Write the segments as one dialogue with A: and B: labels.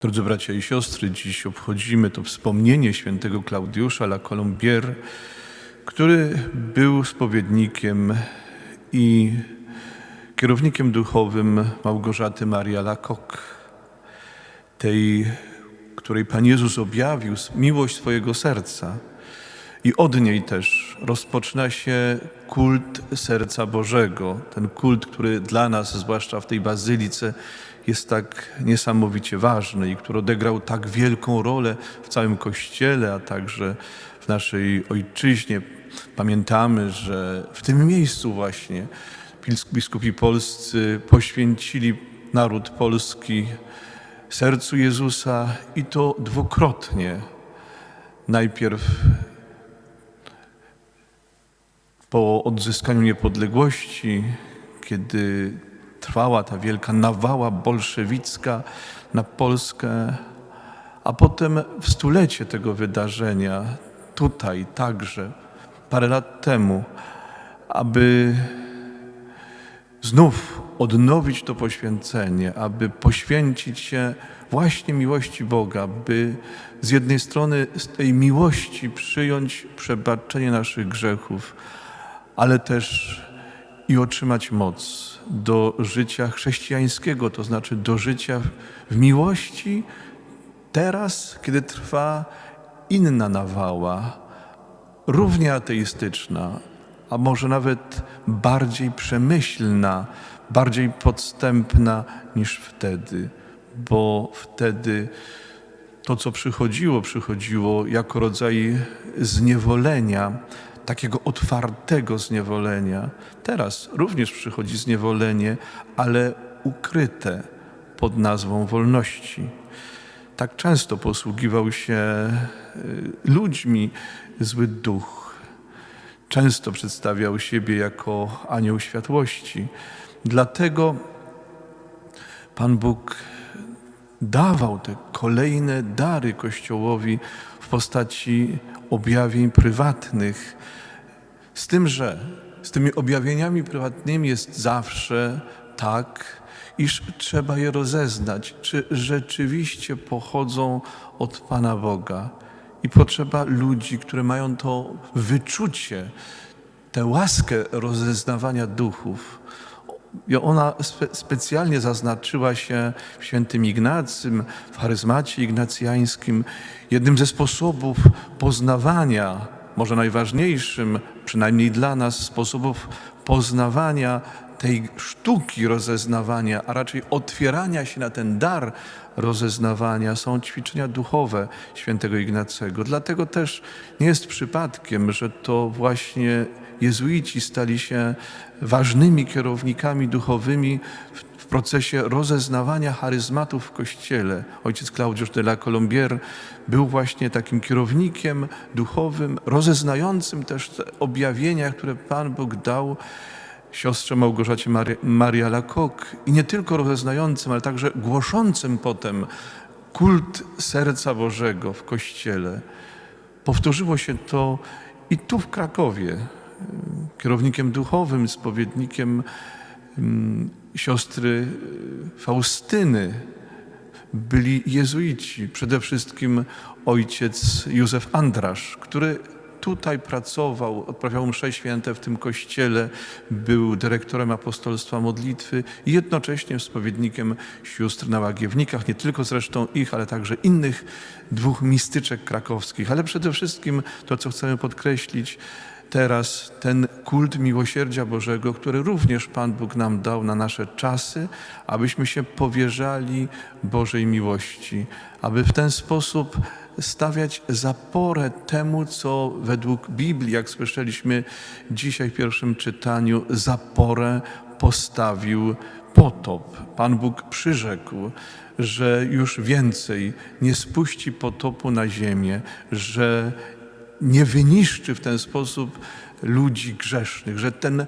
A: Drodzy bracia i siostry, dziś obchodzimy to wspomnienie świętego Klaudiusza la Colombier, który był spowiednikiem i kierownikiem duchowym Małgorzaty Maria Lacoque, tej, której Pan Jezus objawił miłość swojego serca. I od niej też rozpoczyna się kult serca Bożego, ten kult, który dla nas, zwłaszcza w tej bazylice, jest tak niesamowicie ważny i który odegrał tak wielką rolę w całym Kościele, a także w naszej ojczyźnie. Pamiętamy, że w tym miejscu właśnie biskupi polscy poświęcili naród polski sercu Jezusa i to dwukrotnie. Najpierw po odzyskaniu niepodległości, kiedy trwała ta wielka nawała bolszewicka na Polskę, a potem w stulecie tego wydarzenia, tutaj także, parę lat temu, aby znów odnowić to poświęcenie, aby poświęcić się właśnie miłości Boga, by z jednej strony z tej miłości przyjąć przebaczenie naszych grzechów, ale też i otrzymać moc do życia chrześcijańskiego, to znaczy do życia w miłości teraz, kiedy trwa inna nawała, równie ateistyczna, a może nawet bardziej przemyślna, bardziej podstępna niż wtedy, bo wtedy to, co przychodziło, przychodziło jako rodzaj zniewolenia, takiego otwartego zniewolenia. Teraz również przychodzi zniewolenie, ale ukryte pod nazwą wolności. Tak często posługiwał się y, ludźmi zły duch. Często przedstawiał siebie jako anioł światłości. Dlatego Pan Bóg dawał te kolejne dary Kościołowi w postaci objawień prywatnych. Z tym, że z tymi objawieniami prywatnymi jest zawsze tak, iż trzeba je rozeznać, czy rzeczywiście pochodzą od Pana Boga. I potrzeba ludzi, które mają to wyczucie, tę łaskę rozeznawania duchów. I ona spe specjalnie zaznaczyła się w świętym Ignacym, w charyzmacie ignacjańskim. Jednym ze sposobów poznawania, może najważniejszym, przynajmniej dla nas, sposobów poznawania tej sztuki rozeznawania, a raczej otwierania się na ten dar rozeznawania są ćwiczenia duchowe świętego Ignacego. Dlatego też nie jest przypadkiem, że to właśnie jezuici stali się ważnymi kierownikami duchowymi w, procesie rozeznawania charyzmatów w Kościele. Ojciec Klaudiusz de la Colombier był właśnie takim kierownikiem duchowym, rozeznającym też te objawienia, które Pan Bóg dał siostrze Małgorzacie Maria, Lacoque i nie tylko rozeznającym, ale także głoszącym potem kult serca Bożego w Kościele. Powtórzyło się to i tu w Krakowie. Kierownikiem duchowym, spowiednikiem mm, siostry Faustyny byli jezuici, przede wszystkim ojciec Józef Andrasz, który tutaj pracował, odprawiał msze święte w tym kościele, był dyrektorem apostolstwa modlitwy i jednocześnie spowiednikiem sióstr na Łagiewnikach, nie tylko zresztą ich, ale także innych dwóch mistyczek krakowskich. Ale przede wszystkim to, co chcemy podkreślić, teraz ten kult miłosierdzia Bożego, który również Pan Bóg nam dał na nasze czasy, abyśmy się powierzali Bożej miłości, aby w ten sposób stawiać zaporę temu, co według Biblii, jak słyszeliśmy dzisiaj w pierwszym czytaniu, zaporę postawił potop. Pan Bóg przyrzekł, że już więcej nie spuści potopu na ziemię, że nie wyniszczy w ten sposób ludzi grzesznych, że ten,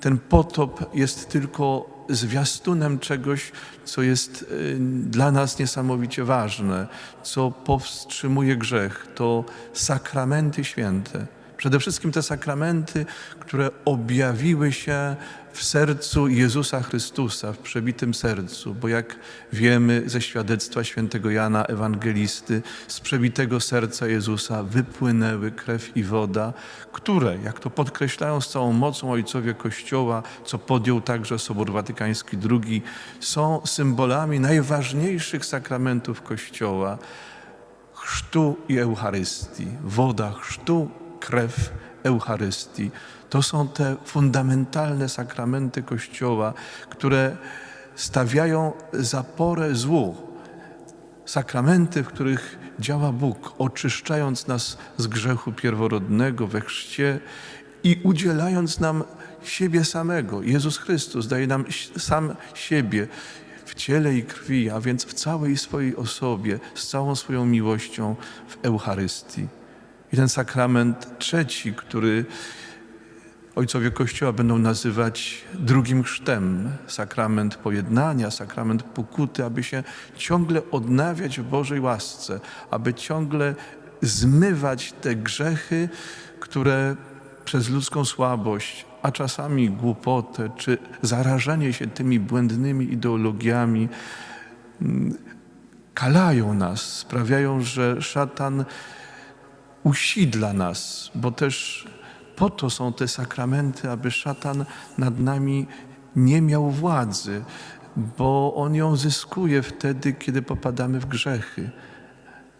A: ten potop jest tylko zwiastunem czegoś, co jest y, dla nas niesamowicie ważne, co powstrzymuje grzech. To sakramenty święte. Przede wszystkim te sakramenty, które objawiły się w sercu Jezusa Chrystusa, w przebitym sercu, bo jak wiemy ze świadectwa świętego Jana Ewangelisty, z przebitego serca Jezusa wypłynęły krew i woda, które, jak to podkreślają z całą mocą ojcowie Kościoła, co podjął także Sobór Watykański II, są symbolami najważniejszych sakramentów Kościoła chrztu i Eucharystii. Woda chrztu, krew Eucharystii. To są te fundamentalne sakramenty Kościoła, które stawiają zaporę złu. Sakramenty, w których działa Bóg, oczyszczając nas z grzechu pierworodnego we chrzcie i udzielając nam siebie samego. Jezus Chrystus daje nam sam siebie w ciele i krwi, a więc w całej swojej osobie, z całą swoją miłością w Eucharystii. I ten sakrament trzeci, który ojcowie Kościoła będą nazywać drugim chrztem, sakrament pojednania, sakrament pokuty, aby się ciągle odnawiać w Bożej łasce, aby ciągle zmywać te grzechy, które przez ludzką słabość, a czasami głupotę, czy zarażenie się tymi błędnymi ideologiami, mm, kalają nas, sprawiają, że szatan usidla nas, bo też po to są te sakramenty, aby szatan nad nami nie miał władzy, bo on ją zyskuje wtedy, kiedy popadamy w grzechy.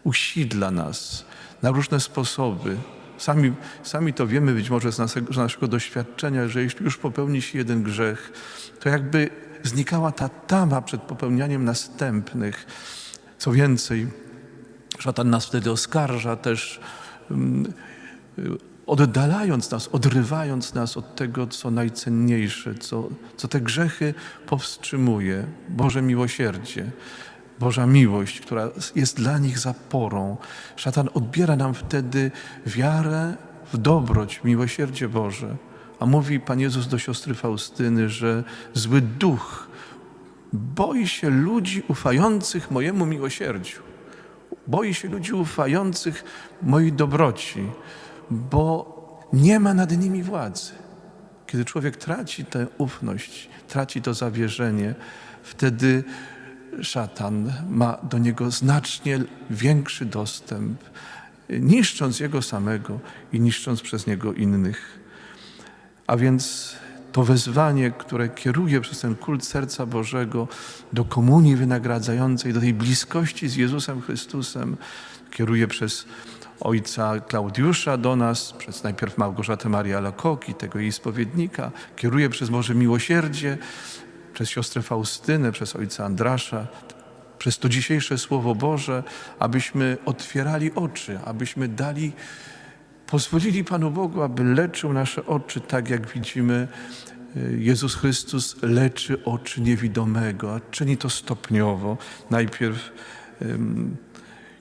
A: Usidla nas na różne sposoby. Sami, sami to wiemy być może z naszego, z naszego doświadczenia, że jeśli już popełni się jeden grzech, to jakby znikała ta tama przed popełnianiem następnych. Co więcej, szatan nas wtedy oskarża też, oddalając nas, odrywając nas od tego, co najcenniejsze, co, co te grzechy powstrzymuje. Boże miłosierdzie. Boża miłość, która jest dla nich zaporą. Szatan odbiera nam wtedy wiarę w dobroć, miłosierdzie Boże. A mówi Pan Jezus do siostry Faustyny, że zły duch boi się ludzi ufających mojemu miłosierdziu. Boi się ludzi ufających mojej dobroci, bo nie ma nad nimi władzy. Kiedy człowiek traci tę ufność, traci to zawierzenie, wtedy szatan ma do niego znacznie większy dostęp, niszcząc jego samego i niszcząc przez niego innych. A więc to wezwanie, które kieruje przez ten kult serca Bożego do komunii wynagradzającej, do tej bliskości z Jezusem Chrystusem, kieruje przez ojca Klaudiusza do nas, przez najpierw Małgorzatę Marię Alakoki, tego jej spowiednika, kieruje przez Boże Miłosierdzie, przez siostrę Faustynę, przez ojca Andrasza, przez to dzisiejsze Słowo Boże, abyśmy otwierali oczy, abyśmy dali, pozwolili Panu Bogu, aby leczył nasze oczy tak, jak widzimy. y, Jezus Chrystus leczy oczy niewidomego, a czyni to stopniowo. Najpierw ym,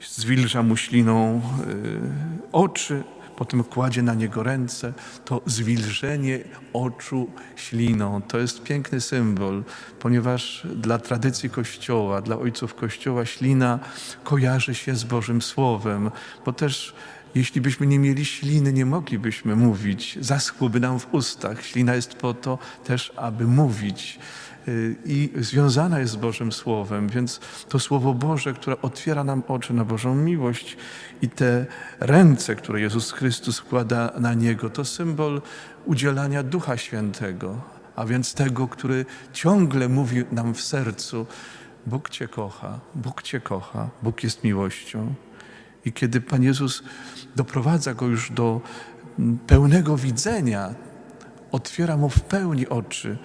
A: zwilża mu śliną y, oczy, potem kładzie na niego ręce, to zwilżenie oczu śliną. To jest piękny symbol, ponieważ dla tradycji Kościoła, dla ojców Kościoła ślina kojarzy się z Bożym Słowem, bo też jeśli byśmy nie mieli śliny, nie moglibyśmy mówić, zaschłoby nam w ustach. Ślina jest po to też, aby mówić y, i związana jest z Bożym Słowem, więc to Słowo Boże, które otwiera nam oczy na Bożą miłość i te ręce, które Jezus Chrystus wkłada na Niego, to symbol udzielania Ducha Świętego, a więc tego, który ciągle mówi nam w sercu, Bóg Cię kocha, Bóg Cię kocha, Bóg jest miłością. I kiedy Pan Jezus doprowadza go już do mm, pełnego widzenia, otwiera mu w pełni oczy.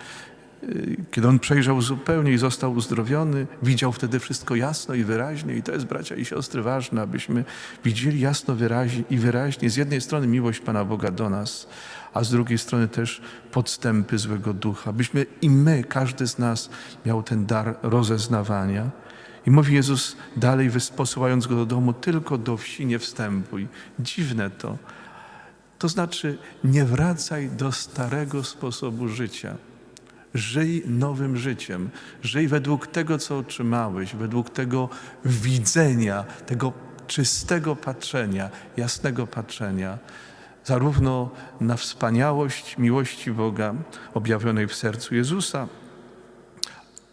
A: Y, Kiedy on przejrzał zupełnie i został uzdrowiony, widział wtedy wszystko jasno i wyraźnie. I to jest, bracia i siostry, ważne, abyśmy widzieli jasno wyraźnie i wyraźnie z jednej strony miłość Pana Boga do nas, a z drugiej strony też podstępy złego ducha, abyśmy i my, każdy z nas miał ten dar rozeznawania. I mówi Jezus dalej, posyłając go do domu, tylko do wsi nie wstępuj. Dziwne to. To znaczy, nie wracaj do starego sposobu życia. Żyj nowym życiem. Żyj według tego, co otrzymałeś, według tego widzenia, tego czystego patrzenia, jasnego patrzenia. zarówno na wspaniałość miłości Boga objawionej w sercu Jezusa,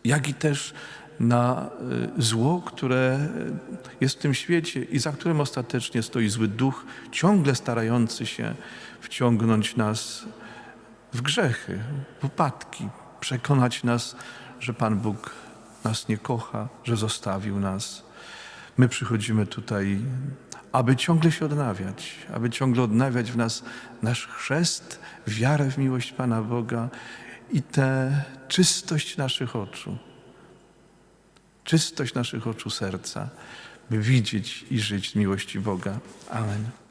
A: jak i też na y, zło, które jest w tym świecie i za którym ostatecznie stoi zły duch, ciągle starający się wciągnąć nas w grzechy, w upadki, przekonać nas, że Pan Bóg nas nie kocha, że zostawił nas. My przychodzimy tutaj, aby ciągle się odnawiać, aby ciągle odnawiać w nas nasz chrzest, wiarę w miłość Pana Boga i tę czystość naszych oczu czystość naszych oczu serca, by widzieć i żyć z miłości Boga. Amen.